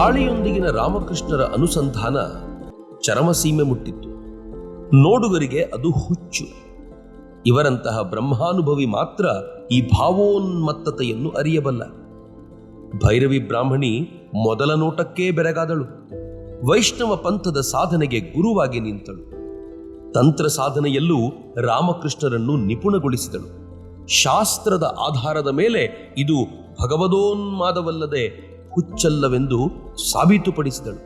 ಕಾಳಿಯೊಂದಿಗಿನ ರಾಮಕೃಷ್ಣರ ಅನುಸಂಧಾನ ಚರಮಸೀಮೆ ಮುಟ್ಟಿತ್ತು. ನೋಡುಗರಿಗೆ ಅದು ಹುಚ್ಚು. ಇವರಂತಹ ಬ್ರಹ್ಮಾನುಭವಿ ಮಾತ್ರ ಈ ಭಾವೋನ್ಮತ್ತತೆಯನ್ನು ಅರಿಯಬಲ್ಲ. ಭೈರವಿ ಬ್ರಾಹ್ಮಣಿ ಮೊದಲ ನೋಟಕ್ಕೇ ಬೆರಗಾದಳು. ವೈಷ್ಣವ ಪಂಥದ ಸಾಧನೆಗೆ ಗುರುವಾಗಿ ನಿಂತಳು. ತಂತ್ರ ಸಾಧನೆಯಲ್ಲೂ ರಾಮಕೃಷ್ಣರನ್ನು ನಿಪುಣಗೊಳಿಸಿದಳು. ಶಾಸ್ತ್ರದ ಆಧಾರದ ಮೇಲೆ ಇದು ಭಗವದೋನ್ಮಾದವಲ್ಲದೆ ಹುಚ್ಚಲ್ಲವೆಂದು ಸಾಬೀತುಪಡಿಸಿದಳು.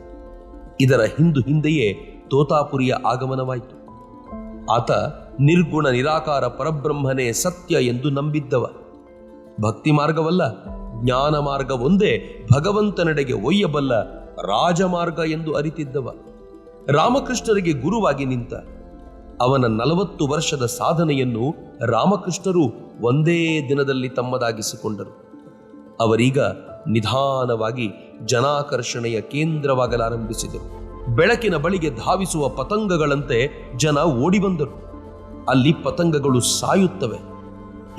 ಇದರ ಹಿಂದು ಹಿಂದೆಯೇ ತೋತಾಪುರಿಯ ಆಗಮನವಾಯಿತು. ಆತ ನಿರ್ಗುಣ ನಿರಾಕಾರ ಪರಬ್ರಹ್ಮನೇ ಸತ್ಯ ಎಂದು ನಂಬಿದ್ದವ. ಭಕ್ತಿ ಮಾರ್ಗವಲ್ಲ, ಜ್ಞಾನ ಮಾರ್ಗ ಒಂದೇ ಭಗವಂತನೆಡೆಗೆ ಒಯ್ಯಬಲ್ಲ ರಾಜಮಾರ್ಗ ಎಂದು ಅರಿತಿದ್ದವ. ರಾಮಕೃಷ್ಣರಿಗೆ ಗುರುವಾಗಿ ನಿಂತ ಅವನ ನಲವತ್ತು ವರ್ಷದ ಸಾಧನೆಯನ್ನು ರಾಮಕೃಷ್ಣರು ಒಂದೇ ದಿನದಲ್ಲಿ ತಮ್ಮದಾಗಿಸಿಕೊಂಡರು. ಅವರೀಗ ನಿಧಾನವಾಗಿ ಜನಾಕರ್ಷಣೆಯ ಕೇಂದ್ರವಾಗಲಾರಂಭಿಸಿದರು ಬೆಳಕಿನ ಬಳಿಗೆ ಧಾವಿಸುವ ಪತಂಗಗಳಂತೆ ಜನ ಓಡಿಬಂದರು. ಅಲ್ಲಿ ಪತಂಗಗಳು ಸಾಯುತ್ತವೆ.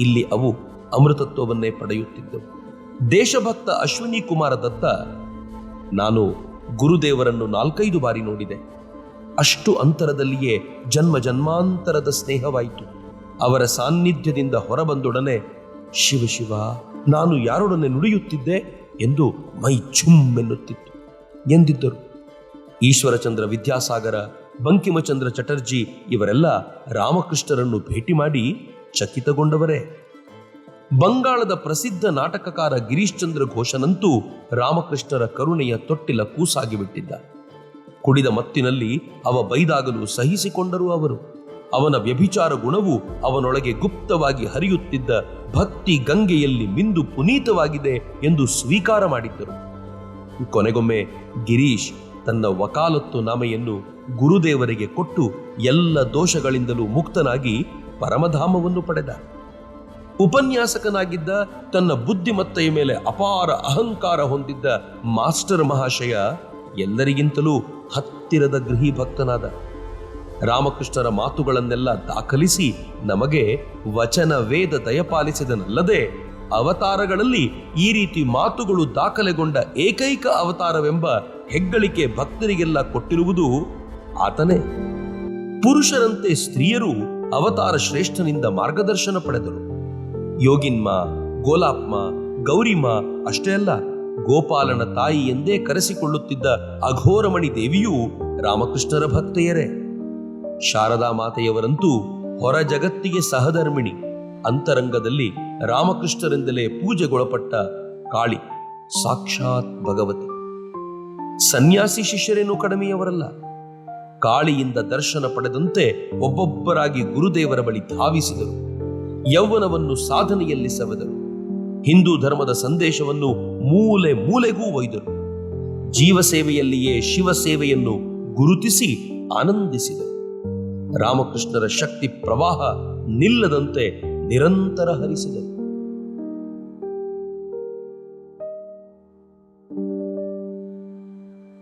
ಇಲ್ಲಿ ಅವು ಅಮೃತತ್ವವನ್ನೇ ಪಡೆಯುತ್ತಿದ್ದವು. ದೇಶಭಕ್ತ ಅಶ್ವಿನಿ ಕುಮಾರ ದತ್ತ, ನಾನು ಗುರುದೇವರನ್ನು ನಾಲ್ಕೈದು ಬಾರಿ ನೋಡಿದೆ. ಅಷ್ಟು ಅಂತರದಲ್ಲಿಯೇ ಜನ್ಮ ಜನ್ಮಾಂತರದ ಸ್ನೇಹವಾಯಿತು. ಅವರ ಸಾನ್ನಿಧ್ಯದಿಂದ ಹೊರಬಂದೊಡನೆ ಶಿವ ಶಿವ, ನಾನು ಯಾರೊಡನೆ ನುಡಿಯುತ್ತಿದ್ದೆ ಎಂದು ಮೈ ಛುಮ್ ಎನ್ನುತ್ತಿತ್ತು ಎಂದಿದ್ದರು? ಈಶ್ವರಚಂದ್ರ ವಿದ್ಯಾಸಾಗರ, ಬಂಕಿಮಚಂದ್ರ ಚಟರ್ಜಿ ಇವರೆಲ್ಲ ರಾಮಕೃಷ್ಣರನ್ನು ಭೇಟಿ ಮಾಡಿ ಚಕಿತಗೊಂಡವರೇ. ಬಂಗಾಳದ ಪ್ರಸಿದ್ಧ ನಾಟಕಕಾರ ಗಿರೀಶ್ಚಂದ್ರ ಘೋಷನಂತೂ ರಾಮಕೃಷ್ಣರ ಕರುಣೆಯ ತೊಟ್ಟಿಲ ಕೂಸಾಗಿ ಬಿಟ್ಟಿದ್ದ ಕುಡಿದ ಮತ್ತಿನಲ್ಲಿ ಅವ ಬೈದಾಗಲು ಸಹಿಸಿಕೊಂಡರು ಅವರು. ಅವನ ವ್ಯಭಿಚಾರ ಗುಣವು ಅವನೊಳಗೆ ಗುಪ್ತವಾಗಿ ಹರಿಯುತ್ತಿದ್ದ ಭಕ್ತಿ ಗಂಗೆಯಲ್ಲಿ ಮಿಂದು ಪುನೀತವಾಗಿದೆ ಎಂದು ಸ್ವೀಕಾರ ಮಾಡಿದ್ದರು. ಕೊನೆಗೊಮ್ಮೆ ಗಿರೀಶ್ ತನ್ನ ವಕಾಲತ್ತು ನಾಮೆಯನ್ನು ಗುರುದೇವರಿಗೆ ಕೊಟ್ಟು ಎಲ್ಲ ದೋಷಗಳಿಂದಲೂ ಮುಕ್ತನಾಗಿ ಪರಮಧಾಮವನ್ನು ಪಡೆದ. ಉಪನ್ಯಾಸಕನಾಗಿದ್ದ ತನ್ನ ಬುದ್ಧಿಮತ್ತೆಯ ಮೇಲೆ ಅಪಾರ ಅಹಂಕಾರ ಹೊಂದಿದ್ದ ಮಾಸ್ಟರ್ ಮಹಾಶಯ ಎಲ್ಲರಿಗಿಂತಲೂ ಹತ್ತಿರದ ಗೃಹಿ ಭಕ್ತನಾದ ರಾಮಕೃಷ್ಣರ ಮಾತುಗಳನ್ನೆಲ್ಲ ದಾಖಲಿಸಿ ನಮಗೆ ವಚನ ವೇದ ದಯಪಾಲಿಸಿದನಲ್ಲದೆ ಅವತಾರಗಳಲ್ಲಿ ಈ ರೀತಿ ಮಾತುಗಳು ದಾಖಲೆಗೊಂಡ ಏಕೈಕ ಅವತಾರವೆಂಬ ಹೆಗ್ಗಳಿಕೆ ಭಕ್ತರಿಗೆಲ್ಲ ಕೊಟ್ಟಿರುವುದು ಆತನೇ. ಪುರುಷರಂತೆ ಸ್ತ್ರೀಯರು ಅವತಾರ ಶ್ರೇಷ್ಠನಿಂದ ಮಾರ್ಗದರ್ಶನ ಪಡೆದರು. ಯೋಗಿನ್ಮ, ಗೋಲಾಪ್ಮ, ಗೌರಿಮ ಅಷ್ಟೇ ಅಲ್ಲ, ಗೋಪಾಲನ ತಾಯಿ ಎಂದೇ ಕರೆಸಿಕೊಳ್ಳುತ್ತಿದ್ದ ಅಘೋರಮಣಿ ದೇವಿಯು ರಾಮಕೃಷ್ಣರ ಭಕ್ತೆಯರೇ. ಶಾರದಾ ಮಾತೆಯವರಂತೂ ಹೊರ ಜಗತ್ತಿಗೆ ಸಹಧರ್ಮಿಣಿ. ಅಂತರಂಗದಲ್ಲಿ ರಾಮಕೃಷ್ಣರಿಂದಲೇ ಪೂಜೆಗೊಳಪಟ್ಟ ಕಾಳಿ, ಸಾಕ್ಷಾತ್ ಭಗವತಿ. ಸನ್ಯಾಸಿ ಶಿಷ್ಯರೇನೂ ಕಡಿಮೆಯವರಲ್ಲ. ಕಾಳಿಯಿಂದ ದರ್ಶನ ಪಡೆದಂತೆ ಒಬ್ಬೊಬ್ಬರಾಗಿ ಗುರುದೇವರ ಬಳಿ ಧಾವಿಸಿದರು. ಯೌವನವನ್ನು ಸಾಧನೆಯಲ್ಲಿ ಸವೆದರು. ಹಿಂದೂ ಧರ್ಮದ ಸಂದೇಶವನ್ನು ಮೂಲೆ ಮೂಲೆಗೂ ಒಯ್ದರು. ಶಿವ ಸೇವೆಯನ್ನು ಗುರುತಿಸಿ ಆನಂದಿಸಿದರು. ರಾಮಕೃಷ್ಣರ ಶಕ್ತಿ ಪ್ರವಾಹ ನಿಲ್ಲದಂತೆ ನಿರಂತರ ಹರಿಸಿದರು